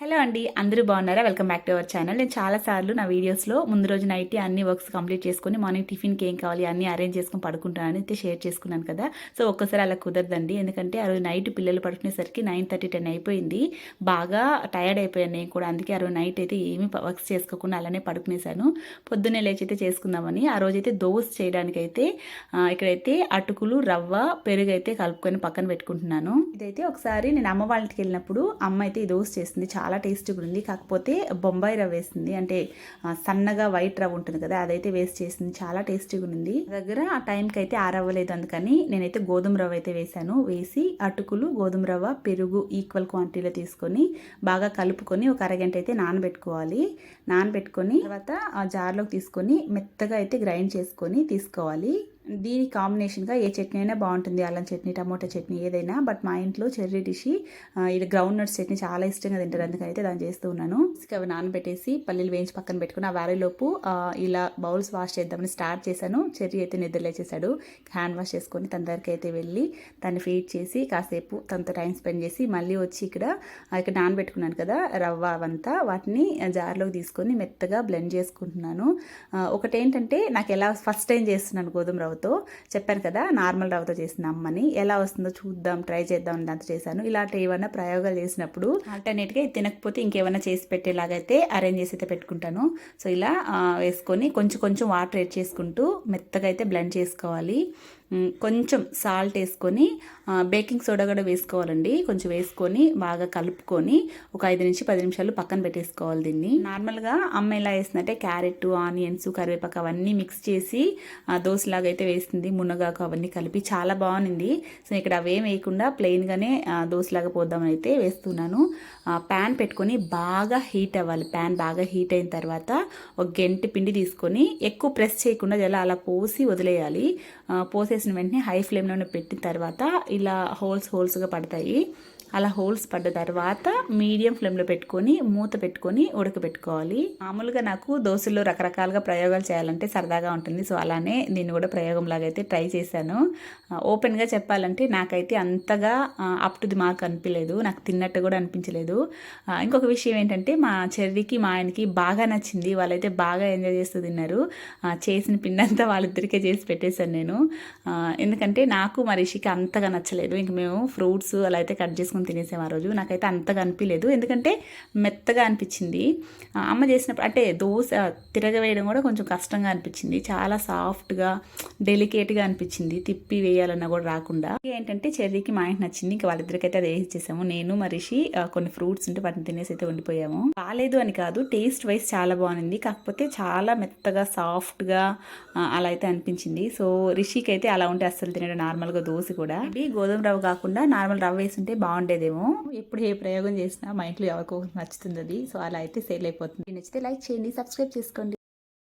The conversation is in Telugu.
హలో అండి అందరూ బాగున్నారా? Welcome back to our channel. నేను చాలాసార్లు నా వీడియోస్లో ముందు రోజు నైట్ అన్ని వర్క్స్ కంప్లీట్ చేసుకుని మార్నింగ్ టిఫిన్కి ఏం కావాలి అన్ని అరేంజ్ చేసుకుని పడుకుంటానని అయితే షేర్ చేసుకున్నాను కదా. సో ఒక్కసారి అలా కుదరదండి. ఎందుకంటే ఆ రోజు నైట్ పిల్లలు పడుకునేసరికి నైన్ థర్టీ టెన్ అయిపోయింది. బాగా టైర్డ్ అయిపోయాను నేను కూడా. అందుకే ఆ రోజు నైట్ అయితే ఏమీ వర్క్స్ చేసుకోకుండా అలానే పడుకునేసాను పొద్దున్నే లేచి అయితే చేసుకుందామని. ఆ రోజు అయితే దోశ చేయడానికి అయితే ఇక్కడైతే అటుకులు రవ్వ పెరుగు అయితే కలుపుకొని పక్కన పెట్టుకుంటున్నాను. ఇదైతే ఒకసారి నేను అమ్మ వాళ్ళకి వెళ్ళినప్పుడు అమ్మ అయితే ఈ దోశ చేసింది. చాలా చాలా టేస్టీగా ఉంది. కాకపోతే బొంబాయి రవ్వ వేసింది. అంటే సన్నగా వైట్ రవ్వ ఉంటుంది కదా అదైతే వేస్ట్ చేసింది. చాలా టేస్టీగా ఉంది. దగ్గర ఆ టైంకి అయితే ఆ లేదు అందుకని నేనైతే గోధుమ రవ్వ అయితే వేశాను. వేసి అటుకులు గోధుమ రవ్వ పెరుగు ఈక్వల్ క్వాంటిటీలో తీసుకొని బాగా కలుపుకొని ఒక అరగంట అయితే నానబెట్టుకోవాలి. నానబెట్టుకొని తర్వాత ఆ జార్లోకి తీసుకొని మెత్తగా అయితే గ్రైండ్ చేసుకొని తీసుకోవాలి. దీని కాంబినేషన్గా ఏ చట్నీ అయినా బాగుంటుంది. అల్లం చట్నీ టమోటా చట్నీ ఏదైనా. బట్ మా ఇంట్లో చెర్రీ డిషి ఇది గ్రౌండ్ నట్స్ చట్నీ చాలా ఇష్టంగా తింటారు. అందుకైతే దాన్ని చేస్తూ ఉన్నాను. అవి నానబెట్టేసి పల్లీలు వేయించి పక్కన పెట్టుకుని ఆ వారిలోపు ఇలా బౌల్స్ వాష్ చేద్దామని స్టార్ట్ చేశాను. చెర్రీ అయితే నిద్రలేచేశాడు హ్యాండ్ వాష్ చేసుకొని తన దగ్గరికి అయితే వెళ్ళి దాన్ని ఫీడ్ చేసి కాసేపు తనతో టైం స్పెండ్ చేసి మళ్ళీ వచ్చి ఇక్కడ ఇక్కడ నానబెట్టుకున్నాను కదా రవ్వ అవంతా. వాటిని జార్లోకి తీసుకొని మెత్తగా బ్లెండ్ చేసుకుంటున్నాను. ఒకటేంటంటే నాకు ఎలా ఫస్ట్ టైం చేస్తున్నాను గోధుమ రవ్వ రవ్వతో చెప్పాను కదా నార్మల్ రవ్వతో చేసిన అమ్మని. ఎలా వస్తుందో చూద్దాం ట్రై చేద్దాం అని దాంతో చేశాను. ఇలాంటి ఏమైనా ప్రయోగాలు చేసినప్పుడు ఆల్టర్నేట్గా ఇది తినకపోతే ఇంకేమైనా చేసి పెట్టేలాగైతే అరేంజ్ చేసి అయితే పెట్టుకుంటాను. సో ఇలా వేసుకొని కొంచెం కొంచెం వాటర్ యాడ్ చేసుకుంటూ మెత్తగా అయితే బ్లెండ్ చేసుకోవాలి. కొంచెం సాల్ట్ వేసుకొని బేకింగ్ సోడా కూడా వేసుకోవాలండి. కొంచెం వేసుకొని బాగా కలుపుకొని ఒక ఐదు నుంచి పది నిమిషాలు పక్కన పెట్టేసుకోవాలి దీన్ని. నార్మల్గా అమ్మ ఎలా వేసిందంటే క్యారెట్ ఆనియన్స్ కరివేపాకు అవన్నీ మిక్స్ చేసి దోశలాగా అయితే వేస్తుంది. మునగాకు అవన్నీ కలిపి చాలా బాగుంది. సో ఇక్కడ అవేం వేయకుండా ప్లెయిన్గానే దోశలాగా పోద్దామని అయితే వేస్తున్నాను. ప్యాన్ పెట్టుకొని బాగా హీట్ అవ్వాలి. ప్యాన్ బాగా హీట్ అయిన తర్వాత ఒక గంటి పిండి తీసుకొని ఎక్కువ ప్రెస్ చేయకుండా జల అలా పోసి వదిలేయాలి. పోసే పోసేసిన వెంటనే హై ఫ్లేమ్లోనే పెట్టిన తర్వాత ఇలా హోల్స్ హోల్స్గా పడతాయి. అలా హోల్స్ పడ్డ తర్వాత మీడియం ఫ్లేమ్లో పెట్టుకొని మూత పెట్టుకొని ఉడకబెట్టుకోవాలి. మామూలుగా నాకు దోశల్లో రకరకాలుగా ప్రయోగాలు చేయాలంటే సరదాగా ఉంటుంది. సో అలానే దీన్ని కూడా ప్రయోగం లాగా అయితే ట్రై చేశాను. ఓపెన్గా చెప్పాలంటే నాకైతే అంతగా అప్ టు ది మార్క్ అనిపించలేదు నాకు తిన్నట్టు కూడా అనిపించలేదు. ఇంకొక విషయం ఏంటంటే మా చెర్రీకి మా ఆయనకి బాగా నచ్చింది. వాళ్ళైతే బాగా ఎంజాయ్ చేస్తూ తిన్నారు. చేసిన పిండంతా వాళ్ళిద్దరికే చేసి పెట్టేశాను నేను. ఎందుకంటే నాకు మా రిషికి అంతగా నచ్చలేదు. ఇంక మేము ఫ్రూట్స్ అలా అయితే కట్ చేసుకుని తినేసాం ఆ రోజు? నాకైతే అంతగా అనిపించలేదు ఎందుకంటే మెత్తగా అనిపించింది. అమ్మ చేసినప్పుడు అంటే దోశ తిరగవేయడం కూడా కొంచెం కష్టంగా అనిపించింది. చాలా సాఫ్ట్గా డెలికేట్గా అనిపించింది. తిప్పి వేయాలన్నా కూడా రాకుండా. ఏంటంటే చెర్రీకి మా ఇంటి నచ్చింది. ఇంకా వాళ్ళిద్దరికైతే అది వేసేసాము నేను మా రిషి కొన్ని ఫ్రూట్స్ ఉంటే వాటిని తినేసి అయితే ఉండిపోయాము. బాగాలేదు అని కాదు టేస్ట్ వైజ్ చాలా బాగుంది. కాకపోతే చాలా మెత్తగా సాఫ్ట్గా అలా అయితే అనిపించింది. సో రిషికి అయితే అలా ఉంటే అస్సలు తినడం నార్మల్గా దోశ కూడా. ఇది గోధుమ రవ్వ కాకుండా నార్మల్ రవ్వ వేసి ఉంటే బాగుంటుంది. బాగుండేదేమో. ఎప్పుడు ఏ ప్రయోగం చేసినా మా ఇంట్లో ఎవరికో నచ్చుతుంది అది సో అలా అయితే సేల్ అయిపోతుంది. నచ్చితే లైక్ చేయండి సబ్స్క్రైబ్ చేసుకోండి.